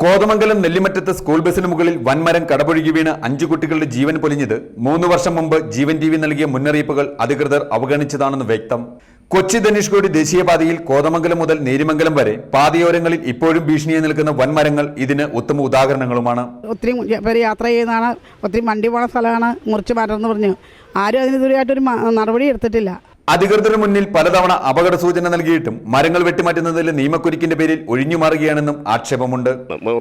Kothamangalam നെല്ലിമറ്റത്ത് school ബസിന് മുകളിൽ വൻമരം കടപൊഴുകി വീണ് അഞ്ചു കുട്ടികളുടെ ജീവൻ പൊലിഞ്ഞത് മൂന്ന് വർഷം മുമ്പ് ജീവൻ ടി നൽകിയ മുന്നറിയിപ്പുകൾ അധികൃതർ അവഗണിച്ചതാണെന്ന് വ്യക്തം. കൊച്ചി ധനുഷ്കോടി ദേശീയപാതയിൽ കോതമംഗലം മുതൽ നേരിമംഗലം വരെ പാതയോരങ്ങളിൽ ഇപ്പോഴും ഭീഷണിയായി നിൽക്കുന്ന വൻമരങ്ങൾ ഇതിന് ഉത്തമ ഉദാഹരണങ്ങളുമാണ്. ഒത്തിരി പേര് യാത്ര ചെയ്യുന്നതാണ് ഒത്തിരി വണ്ടി പോണ സ്ഥലമാണ് മുറിച്ച് മാറ്റണമെന്ന് പറഞ്ഞു. ആരും മ- നടപടി എടുത്തിട്ടില്ല. അധികൃതരുടെ മുന്നിൽ പലതവണ അപകട സൂചന നൽകിയിട്ടും മരങ്ങൾ വെട്ടിമാറ്റുന്നതിൽ നിയമക്കുരുക്കിന്റെ പേരിൽ ഒഴിഞ്ഞു ഒഴിഞ്ഞുമാറുകയാണെന്നും ആക്ഷേപമുണ്ട്.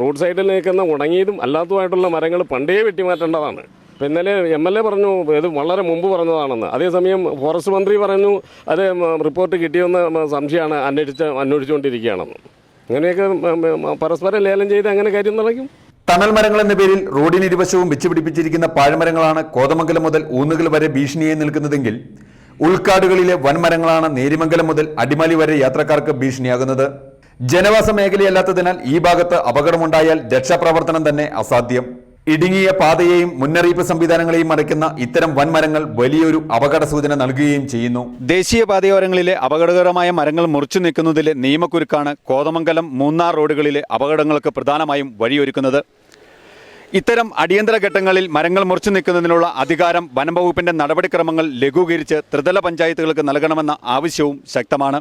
റോഡ് സൈഡിൽ നിൽക്കുന്ന ഉണങ്ങിയതും അല്ലാത്തതുമായിട്ടുള്ള മരങ്ങൾ പണ്ടേ വെട്ടിമാറ്റേണ്ടതാണ്. ഇന്നലെ എം എൽ എ പറഞ്ഞു ഇത് വളരെ മുമ്പ് പറഞ്ഞതാണെന്ന്. അതേസമയം ഫോറസ്റ്റ് മന്ത്രി പറഞ്ഞു അത് റിപ്പോർട്ട് കിട്ടിയെന്ന് സംശയമാണ് അന്വേഷിച്ച് അന്വേഷിച്ചുകൊണ്ടിരിക്കുകയാണെന്ന്. അങ്ങനെയൊക്കെ പരസ്പരം ലേലം ചെയ്ത് അങ്ങനെ കാര്യം നടക്കും? തണൽ മരങ്ങൾ എന്ന പേരിൽ റോഡിന് ഇരുവശവും വെച്ചുപിടിപ്പിച്ചിരിക്കുന്ന പാഴ്മരങ്ങളാണ് കോതമംഗലം മുതൽ ഊന്നുകൽ വരെ ഭീഷണിയായി നിൽക്കുന്നതെങ്കിൽ ഉൾക്കാടുകളിലെ വൻമരങ്ങളാണ് നേരിമംഗലം മുതൽ അടിമാലി വരെ യാത്രക്കാർക്ക് ഭീഷണിയാകുന്നത്. ജനവാസ മേഖലയല്ലാത്തതിനാൽ ഈ ഭാഗത്ത് അപകടമുണ്ടായാൽ രക്ഷാപ്രവർത്തനം തന്നെ അസാധ്യം. ഇടുങ്ങിയ പാതയെയും മുന്നറിയിപ്പ് സംവിധാനങ്ങളെയും അടയ്ക്കുന്ന ഇത്തരം വൻമരങ്ങൾ വലിയൊരു അപകട സൂചന നൽകുകയും ചെയ്യുന്നു. ദേശീയ ദേശീയപാതയോരങ്ങളിലെ അപകടകരമായ മരങ്ങൾ മുറിച്ചു നിൽക്കുന്നതിലെ നിയമക്കുരുക്കാണ് കോതമംഗലം മൂന്നാർ റോഡുകളിലെ അപകടങ്ങൾക്ക് പ്രധാനമായും വഴിയൊരുക്കുന്നത്. ഇത്തരം അടിയന്തര ഘട്ടങ്ങളിൽ മരങ്ങൾ മുറിച്ചു നിൽക്കുന്നതിനുള്ള അധികാരം വനം വകുപ്പിന്റെ നടപടിക്രമങ്ങൾ ലഘൂകരിച്ച് ത്രിതല പഞ്ചായത്തുകൾക്ക് നൽകണമെന്ന ആവശ്യവും ശക്തമാണ്.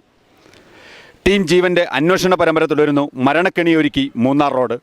ടീം ജീവന്റെ അന്വേഷണ പരമ്പര തുടരുന്നു. മരണക്കെണിയൊരുക്കി മൂന്നാർ റോഡ്.